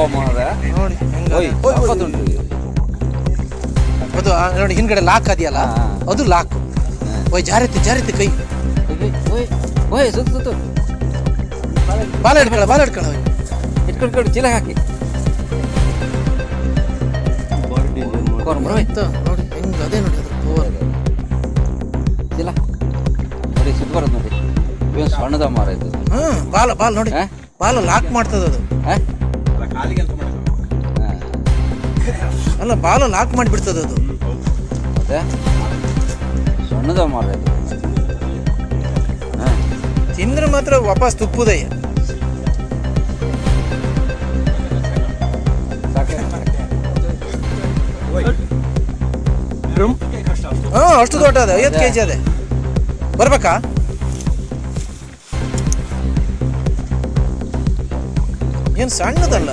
ನೋಡಿ ಅದು ನೋಡಿ ಹಿಂದ್ಗಡೆ ಲಾಕ್ ಅದೆಯಲ್ಲ? ಹಾ, ಹಾ. ಅದು ಲಾಕ್ ಓಯ್ ಜಾರಿತ್ತು ಜಾರಿತ್ತು ಕೈ. ಓಯ್, ಓಯ್ ಸುತ್ತ ಸುತ್ತು. ಬಾಲ ಹಿಡ್ಕೊಳ ಬಾಲ ಹಿಡ್ಕೊಳ. ಇಟ್ಕೊಂಡು ಕೊಡು ಚೀಲ ಹಾಕಿ. ಬರೋಯ್ತು ನೋಡಿ ಹೆಂಗ ಅದೇ ನೋಡಿ ಅದ್ರ power. ಚೀಲ. ನೋಡಿ ಸುತ್ತ ಬರೋದು ನೋಡಿ. ಸಣ್ಣದ ಮಾರ ಇದು. ಹ್ಮ್ ಬಾಲ ಬಾಲ್ ನೋಡಿ. ಹಾ? ಬಾಲ ಲಾಕ್ ಮಾಡ್ತದ ಅದು. ಹಾ? ಹಾ. ಅಲ್ಲ ಬಾಲ ಲಾಕ್ ಮಾಡಿಬಿಡ್ತದೆ ಅದು. ಮತ್ತೆ? ಸಣ್ಣದ ಮಾರ. ತಿಂದ್ರೆ ಮಾತ್ರ ವಾಪಸ್ ತುಪ್ಪುದಯ್ಯ ಹಾ ಅಷ್ಟು ದೊಡ್ಡ ಅದ ಐವತ್ತು ಕೆ ಜಿ ಅದೇ. ಬರ್ಬೇಕಾ? ಏನು ಸಣ್ಣದಲ್ಲ